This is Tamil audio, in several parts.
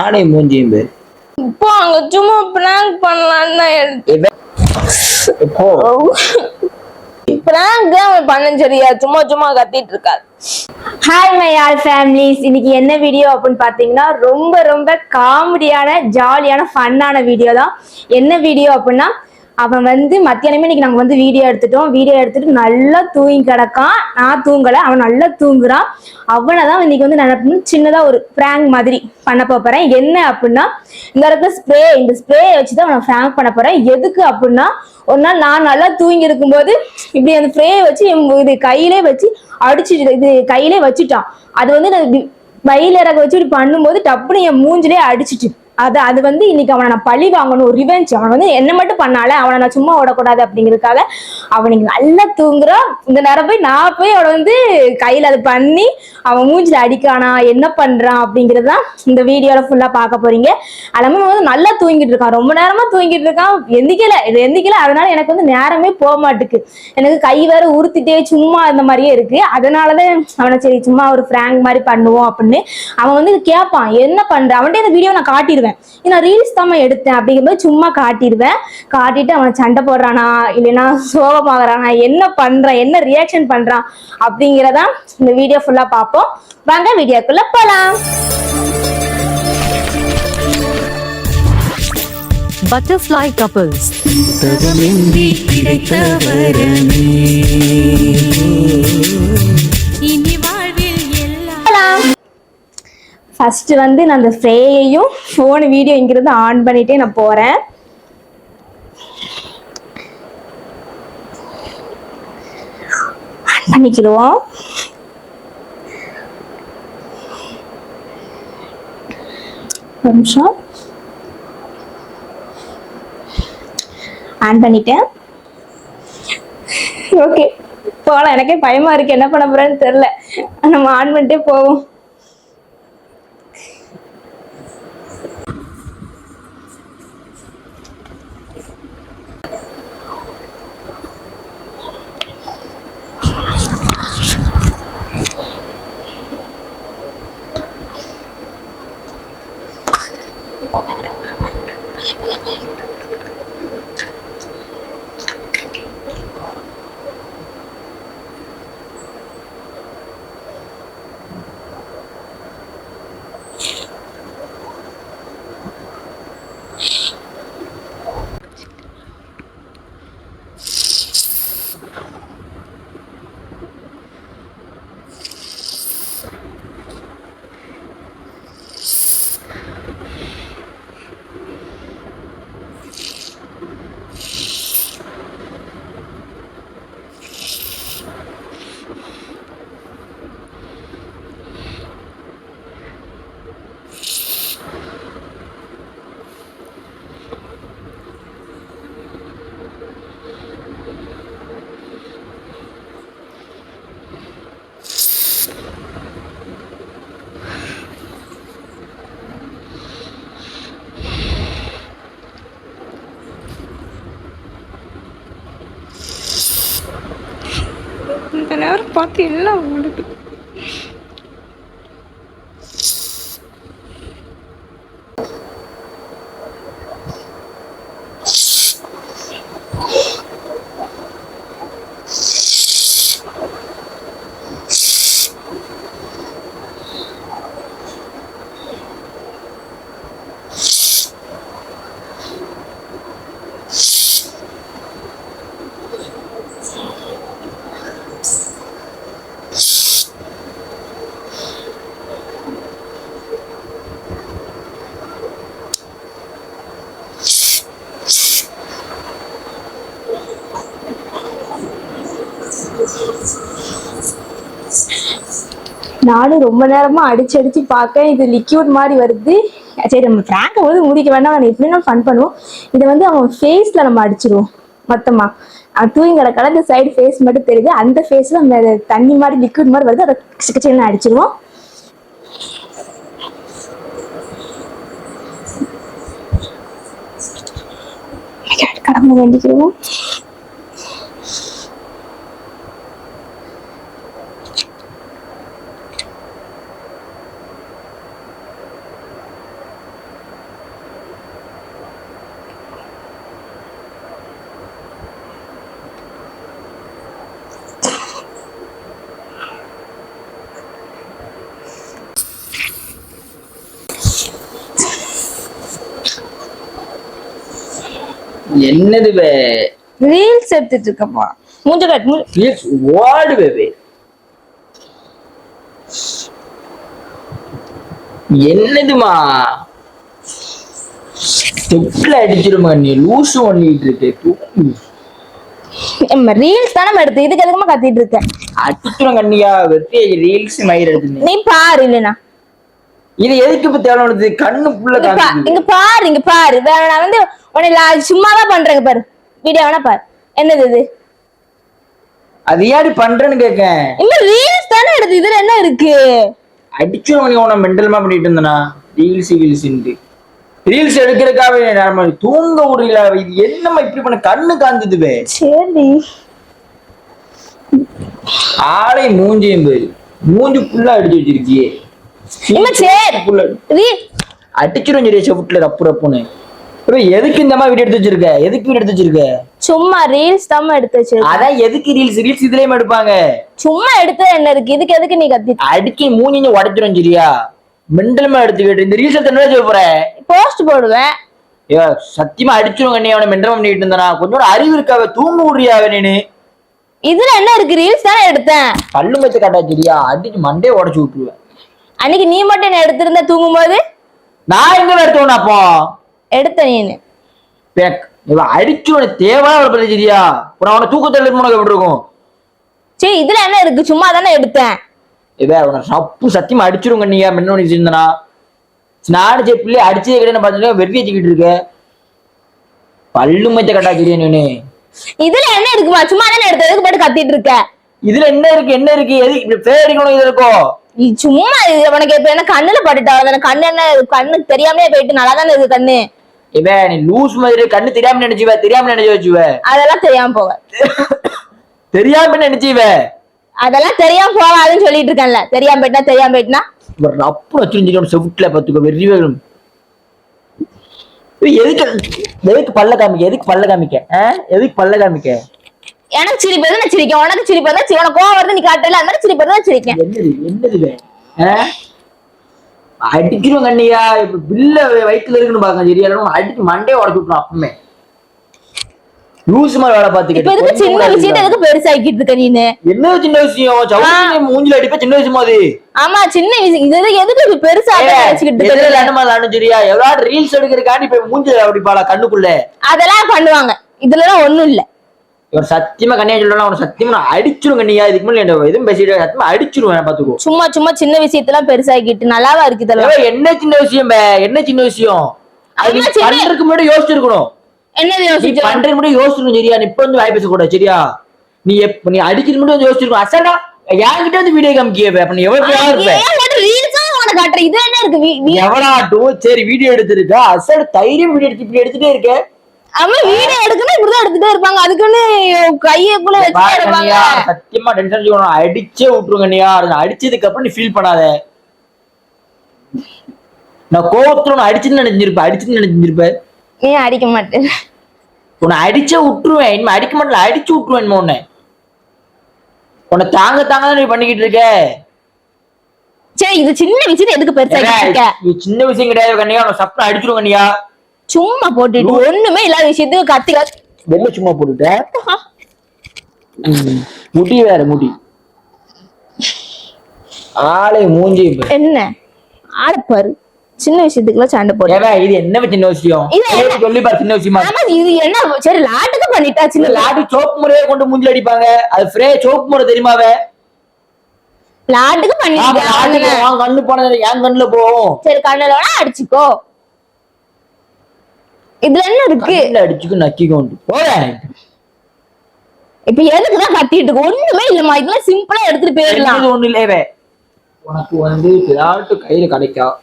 ஆடை மூஞ்சியும் பேர் இப்போ அங்க சும்மா பிராங்க் பண்ணலான்னு தான் எடுத்து இப்போ பிராங்க் தான் அவன் பண்ண சரியா சும்மா சும்மா கத்திட்டு இருக்காது. ஹாய் மை ஆல் ஃபேமிலிஸ் இன்னைக்கு என்ன வீடியோ அப்படின்னு பார்த்தீங்கன்னா ரொம்ப ரொம்ப காமெடியான ஜாலியான ஃபன்னான வீடியோ தான். என்ன வீடியோ அப்படின்னா அவன் வந்து மத்தியானமே இன்னைக்கு நாங்கள் வந்து வீடியோ எடுத்துட்டோம். வீடியோ எடுத்துட்டு நல்லா தூங்கி கிடக்கான் நான் தூங்கலை. அவன் நல்லா தூங்குறான் அவனை தான் இன்னைக்கு வந்து நான் சின்னதாக ஒரு ப்ராங்க் மாதிரி பண்ண போகிறேன் என்ன அப்படின்னா இந்த இடத்துல ஸ்ப்ரே இந்த ஸ்ப்ரே வச்சு தான் அவனை ப்ராங்க் பண்ண போகிறேன் எதுக்கு அப்படின்னா ஒரு நாள் நான் நல்லா தூங்கி இருக்கும்போது இப்படி அந்த ஸ்ப்ரே வச்சு என் இது கையிலே வச்சு அடிச்சு இது கையிலே வச்சுட்டான். அது வந்து நான் இப்படி இறக்க வச்சு இப்படி பண்ணும்போது டப்புன்னு என் மூஞ்சிலே அடிச்சிட்டு. அது அது வந்து இன்னைக்கு அவனை நான் பழி வாங்கணும் ரிவெஞ்ச் அவன் வந்து என்ன மட்டும் பண்ணால அவனை நான் சும்மா விடக்கூடாது அப்படிங்கிறதுக்காக அவனுக்கு நல்லா தூங்குறான் இந்த நேரம் போய் நான் போய் அவனை வந்து கையில அது பண்ணி அவன் மூஞ்சில அடிக்கானா என்ன பண்றான் அப்படிங்கிறது தான் இந்த வீடியோல ஃபுல்லா பார்க்க போறீங்க. எல்லாமே வந்து நல்லா தூங்கிட்டு இருக்கான். ரொம்ப நேரமா தூங்கிட்டு இருக்கான். எந்திக்கல இது எந்திக்கல. அதனால எனக்கு வந்து நேரமே போக மாட்டுக்கு. எனக்கு கை வேற உறுத்திட்டே சும்மா அந்த மாதிரியே இருக்கு. அதனாலதான் அவனை சரி சும்மா ஒரு ஃப்ராங்க் மாதிரி பண்ணுவோம் அப்படின்னு அவன் வந்து கேட்பான் என்ன பண்ற? அவன்கிட்ட இந்த வீடியோ நான் காட்டிடுவேன். இது நான் ரீல்ஸ் தான் எடுத்தேன் அப்படிங்கும்போது சும்மா காட்டிடுவேன். காட்டிட்டு அவன் சண்டை போடுறானா இல்லைன்னா சோகமாகறானா என்ன பண்றான் என்ன ரியாக்ஷன் பண்றான் அப்படிங்கிறதா இந்த வீடியோ ஃபுல்லா பார்ப்போம். வாங்க வீடியோக்குள்ள போலாம். Couples. தகமின்றி கிடைத்த வரமே ஃபர்ஸ்ட் வந்து நான் அந்த ஸ்ப்ரேயையும் ஃபோன் வீடியோ இங்கிருந்து ஆன் பண்ணிட்டே நான் போறேன். ஆன் பண்ணிக்கிடுவோம். நிமிஷம். ஆன் பண்ணிட்டேன். ஓகே போகலாம் எனக்கே பயமா இருக்கு. என்ன பண்ண போறேன்னு தெரியல. நம்ம ஆன் பண்ணிட்டே போவோம். பார்த்து எல்லாம் அவங்களுக்கு நானும் ரொம்ப நேரமா அடிச்சு அடிச்சு பார்க்க இது லிக்யூட் மாதிரி வருது. சரி நம்ம ஃப்ராங்கை வந்து முடிக்க வேண்டாம். நான் எப்படினா ஃபன் பண்ணுவோம். இதை வந்து அவன் ஃபேஸ்ல நம்ம அடிச்சிருவோம் மொத்தமா. அவன் தூங்கி இந்த சைடு ஃபேஸ் மட்டும் தெரியுது. அந்த ஃபேஸ்ல நம்ம தண்ணி மாதிரி லிக்விட் மாதிரி வருது. அதை கிச்சன் அடிச்சிருவோம். கடமை வேண்டிக்கிறோம் என்னது பே ரீல்ஸ் எடுத்துட்டு இருக்கப்பா மூஞ்ச கட் மூ- ரீல்ஸ்? ஓடு பேபி என்னதுமா? ஸ்டெப்ல அடிச்சிருமா நீ லூசு பண்ணிட்டு இருக்க ரீல்ஸ் தானே எடுத்து இதுக்கு எதுக்குமா கத்திட்டு இருக்க? அடிச்சிரும் கண்ணியா வெற்றி ரீல்ஸ் மயிர் எடுத்து நீ. பாரு இல்லனா இது எதுக்கு இப்ப தேவையானது கண்ணு புள்ள இங்க பாரு இங்க பாரு. வேற நான் வந்து உன்னை சும்மாதான் பண்றேங்க பாரு. வீடியோ வேணா பாரு. என்னது இது? அது ஏடி பண்றேன்னு கேக்கேன்? இந்த ரீல்ஸ் தானே எடுத்து இதுல என்ன இருக்கு? அடிச்சிரும் நீ உன மெண்டல்மா பண்ணிட்டு இருந்தனா? ரீல்ஸ் ரீல்ஸ் ரீல்ஸ் எடுக்கிறதுக்காக நம்ம தூங்க விடல. இது என்னம்மா இப்படி பண்ண? கண்ணு காந்துதுவே சரி ஆளை மூஞ்சியும் போய் மூஞ்சி ஃபுல்லா அடிச்சு வச்சிருக்கியே. அடிச்சிரும் சரி செவுட்டுல ரப்பு ரப்புன்னு எதுக்கு இந்த மாதிரி வீடியோ எடுத்து வச்சிருக்க? எதுக்கு வீடியோ எடுத்து வச்சிருக்க? சும்மா ரீல்ஸ் தான் எடுத்து வச்சிருக்க அதான் எதுக்கு ரீல்ஸ் ரீல்ஸ் இதுலயும் எடுப்பாங்க. சும்மா எடுத்து என்ன இருக்கு? இதுக்கு எதுக்கு நீ கத்தி அடிக்கி மூஞ்சிஞ்சு உடைச்சிரும் சரியா மெண்டலமா எடுத்துக்கிட்டு இந்த ரீல்ஸ் என்ன சொல்ல போற? போஸ்ட் போடுவேன். ஐயோ சத்தியமா அடிச்சிரும் கண்ணி அவனை மெண்டலம் பண்ணிட்டு இருந்தானா? கொஞ்சம் அறிவு இருக்காவ தூங்க விடுறியாவ நீனு? இதுல என்ன இருக்கு? ரீல்ஸ் தானே எடுத்தேன். கல்லு வச்சு காட்டா சரியா அடிச்சு மண்டையை உடைச்சு விட்டுருவேன் அன்னைக்கு நீ மட்டும் என்ன எடுத்திருந்த தூங்கும் போது நான் எங்க எடுத்தவன அப்போ எடுத்த நீனு. அடிச்சு தேவையான ஒரு சரியா? அப்புறம் அவனை தூக்கத்தில் உனக்கு எப்படி இருக்கும்? சரி இதுல என்ன இருக்கு? சும்மா தானே எடுத்தேன். இவன் அவனை சப்பு சத்தியமா அடிச்சிரும் கண்ணியா மென்ன பண்ணி வச்சிருந்தனா நானும் சரி பிள்ளை அடிச்சதே கிடையாது பார்த்தீங்கன்னா வெறி வச்சுக்கிட்டு இருக்க. பல்லு மச்ச கட்டா சரியா நீனு இதுல என்ன இருக்குமா? சும்மா தானே எடுத்ததுக்கு போட்டு கத்திட்டு இருக்க? இதுல என்ன இருக்கு? என்ன இருக்கு? எது இப்படி பேர் அடிக்கணும் இது இருக்கும் நீ சும்மா உனக்கு இப்ப என்ன கண்ணுல பட்டுட்டா எனக்கு கண்ணு என்ன கண்ணு தெரியாமலே போயிட்டு நல்லா தானே இருக்கு கண்ணு? இவன் நீ லூஸ் மாதிரி கண்ணு தெரியாம நினைச்சுவ தெரியாம நினைச்சு வச்சுவ? அதெல்லாம் தெரியாம போக தெரியாம நினைச்சுவ? அதெல்லாம் தெரியாம போகாதுன்னு சொல்லிட்டு இருக்கேன்ல. தெரியாம போயிட்டா தெரியாம போயிட்டுனா? ஒரு ரப்பு வச்சிருந்துக்கணும் செவுட்டுல பாத்துக்கோ வெறி வேணும் எதுக்கு எதுக்கு பல்ல காமிக்க எதுக்கு பல்ல காமிக்க? எதுக்கு பல்ல காமிக்க? எனக்கு சிரிப்பு வருது நான் சிரிக்கேன் உனக்கு சிரிப்பு சிரி- உனக்கு கோவம் வருது நீ காட்டல அது மாதிரி சிரிப்பு வருது நான் சிரிக்கேன் என்னது? அடிச்சிருவோம் கண்ணியா? இப்ப பில்ல வயிற்றுல இருக்குன்னு பாக்க சரியா அடிச்சு மண்டையை உடச்சு விட்டுரும் அப்பமே லூஸ் மாதிரி வேலை சின்ன பாத்துக்கிட்டு எதுக்கு பெருசாக்கிட்டு இருக்க நீனு? என்ன சின்ன விஷயம்? சவுண்ட் மூஞ்சில அடிப்ப சின்ன விஷயமா அது? ஆமா சின்ன விஷயம் இது எதுக்கு- இப்படி பெருசா எதுல இருக்க லாண்டும் சரியா? எவ்வளவு ரீல்ஸ் எடுக்கிறதுக்காண்டி இப்ப மூஞ்சில அப்படி பாலா கண்ணுக்குள்ள? அதெல்லாம் பண்ணுவாங்க. இதுலலாம் ஒண்ணும் இல்ல. இவர் சத்தியமா கண்ணியா சொல்லலாம் அவனை சத்தியமா நான் அடிச்சிரும் கண்ணியா. இதுக்கு என்ன எதுவும் பேசிட்டு சத்தியமா அடிச்சிருவேன் பாத்துக்கோ சும்மா சும்மா சின்ன விஷயத்தெல்லாம் பெருசாக்கிட்டு நல்லாவா இருக்கு ஏய், என்ன சின்ன விஷயம்? என்ன சின்ன விஷயம்? அது பண்றதுக்கு முன்னாடி யோசிச்சிருக்கணும் என்னது நீ யோசிச்சு பண்றதுக்கு முன்னாடி யோசிச்சிருக்கணும் சரியா? நீ இப்ப வந்து வாய் பேசக்கூடாது சரியா? நீ எப்ப நீ அடிக்கிறது மட்டும் வந்து யோசிச்சிருக்கணும் அசடா என்கிட்ட வந்து வீடியோ காமிக்கிய அப்ப நீ எவ்வளவு பேரா இருப்ப? என்ன எவனாட்டும் சரி வீடியோ எடுத்திருக்கா அசடு தைரியம் வீடியோ எடுத்து இப்படி எடுத்துட்டே இருக்க. ஆமா வீடியோ எடுக்கணும் இப்படிதான் எடுத்துட்டே இருப்பாங்க. அதுக்குன்னு வச்சு பாரு எடுப்பாங்க. கண்ணியா, சத்தியமா டென்ஷன் செய்யணும் அடிச்சே விட்டுரும் கண்ணியா அது அடிச்சதுக்கு அப்புறம் நீ ஃபீல் பண்ணாத. நான் கோவத்துல உன்னை அடிச்சுன்னு நினைச்சிருப்ப அடிச்சுன்னு நினைச்சிருப்ப நீ அடிக்க மாட்டேன்? உன்னை அடிச்சே விட்டுருவேன். இனிமே அடிக்க மாட்டல அடிச்சு விட்டுருவேன் உன்னை. உன்னை தாங்க தாங்க நீ பண்ணிக்கிட்டு இருக்க. சரி இது சின்ன விஷயத்தை எதுக்கு இது சின்ன விஷயம் கிடையாது கண்ணியா உன்னை சப்பன அடிச்சிரும் கண்ணியா சும்மா போட்டுட்டு ஒண்ணுமே இல்லாத விஷயத்துக்கு கத்தி கத்தி வெள்ள சும்மா போட்டுட்டேன் முடி வேற முடி. ஆளை மூஞ்சி. என்ன? ஆடப்பாரு சின்ன விஷயத்துக்குலாம் சண்டை போடு. ஏவே இது என்ன சின்ன விஷயம்? சொல்லி பாரு சின்ன விஷயமா? இது என்ன? சரி லாட்டுக்கு பண்ணிட்டா சின்ன லாட்டி சோப்பு முறையே கொண்டு மூஞ்சில அடிப்பாங்க. அது ஃப்ரே சோப்பு முறை தெரியுமாவே லாட்டுக்கு பண்ணிட்டா. கண்ணு போனது என் கண்ணுல போகும். சரி கண்ணுல அடிச்சுக்கோ. இதுல என்ன இருக்கு? அடிச்சுக்கு நக்கிக்கொண்டு போறேன் இப்ப எதுக்குதான் கத்திட்டு இருக்கு? ஒண்ணுமே இல்லம்மா. இதெல்லாம் சிம்பிளா எடுத்துட்டு போயிடலாம். ஒண்ணு இல்லவே உனக்கு வந்து பிளாட்டு கையில கிடைக்கும்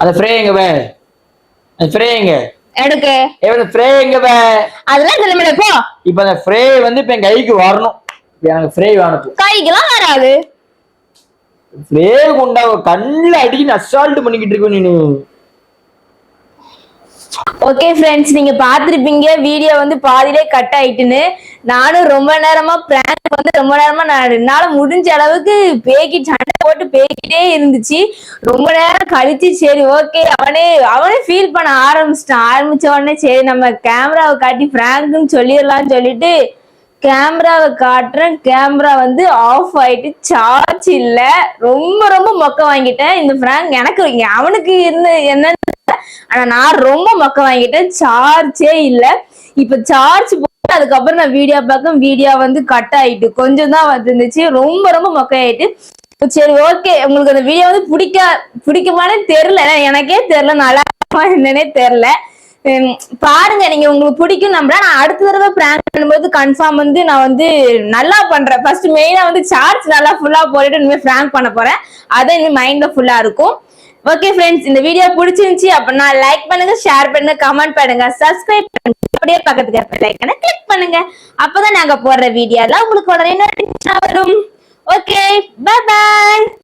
அந்த ஃப்ரே எங்க வே அந்த ஃப்ரே எங்க? எடுக்கு. ஏ அந்த ஃப்ரே எங்க வே அதெல்லாம் தலைமையில போ. இப்ப அந்த ஃப்ரே வந்து இப்ப என் கைக்கு வரணும். எனக்கு ஃப்ரே வேணும் கைக்கெல்லாம் வராது. ஃப்ரே கொண்டா கண்ணுல அடிச்சு அசால்ட் பண்ணிக்கிட்டு இருக்க நீனு. ஓகே ஃப்ரெண்ட்ஸ் நீங்க பாத்திருப்பீங்க வீடியோ வந்து பாதியிலே கட் ஆயிட்டுன்னு. நானும் ரொம்ப நேரமா பிராங்க் வந்து ரொம்ப நேரமா நான் என்னால முடிஞ்ச அளவுக்கு பேக்கி சண்டை போட்டு பேக்கிட்டே இருந்துச்சு. ரொம்ப நேரம் கழிச்சு சரி ஓகே அவனே அவனே ஃபீல் பண்ண ஆரம்பிச்சிட்டான். ஆரம்பிச்ச உடனே சரி நம்ம கேமராவை காட்டி பிராங்க்னு சொல்லிடலாம்னு சொல்லிட்டு கேமராவை காட்டுறேன். கேமரா வந்து ஆஃப் ஆயிட்டு சார்ஜ் இல்ல. ரொம்ப ரொம்ப மொக்க வாங்கிட்டேன். இந்த பிராங்க் எனக்கு அவனுக்கு இருந்து என்ன ஆனா நான் ரொம்ப மொக்க வாங்கிட்டேன். சார்ஜே இல்ல. இப்ப சார்ஜ் போட்டு அதுக்கப்புறம் நான் வீடியோ பார்க்க வீடியோ வந்து கட் ஆயிட்டு கொஞ்சம் தான் வந்துருந்துச்சு. ரொம்ப ரொம்ப மொக்க ஆயிட்டு சரி ஓகே உங்களுக்கு அந்த வீடியோ வந்து பிடிக்க பிடிக்குமானே தெரியல. ஏன்னா எனக்கே தெரியல. நல்லா என்னன்னே தெரியல. பாருங்க நீங்க உங்களுக்கு பிடிக்கும் நம்புறேன். நான் அடுத்த தடவை பிராங்க் பண்ணும்போது கன்ஃபார்ம் வந்து நான் வந்து நல்லா பண்றேன். ஃபர்ஸ்ட் மெயினா வந்து சார்ஜ் நல்லா ஃபுல்லா போட்டுட்டு இனிமேல் பிராங்க் பண்ண போறேன். அதை இனிமேல் மைண்ட்ல ஃபுல்லா இருக்கும். ஓகே ஃப்ரெண்ட்ஸ் இந்த வீடியோ பிடிச்சிருந்துச்சு அப்படின்னா லைக் பண்ணுங்க ஷேர் பண்ணுங்க கமெண்ட் பண்ணுங்க சப்ஸ்கிரைப் பண்ணுங்க. அப்படியே பக்கத்துக்கு இருக்க லைக்கனை கிளிக் பண்ணுங்க. அப்பதான் நாங்க போடுற வீடியோல உங்களுக்கு உடனே வரும். Okay bye bye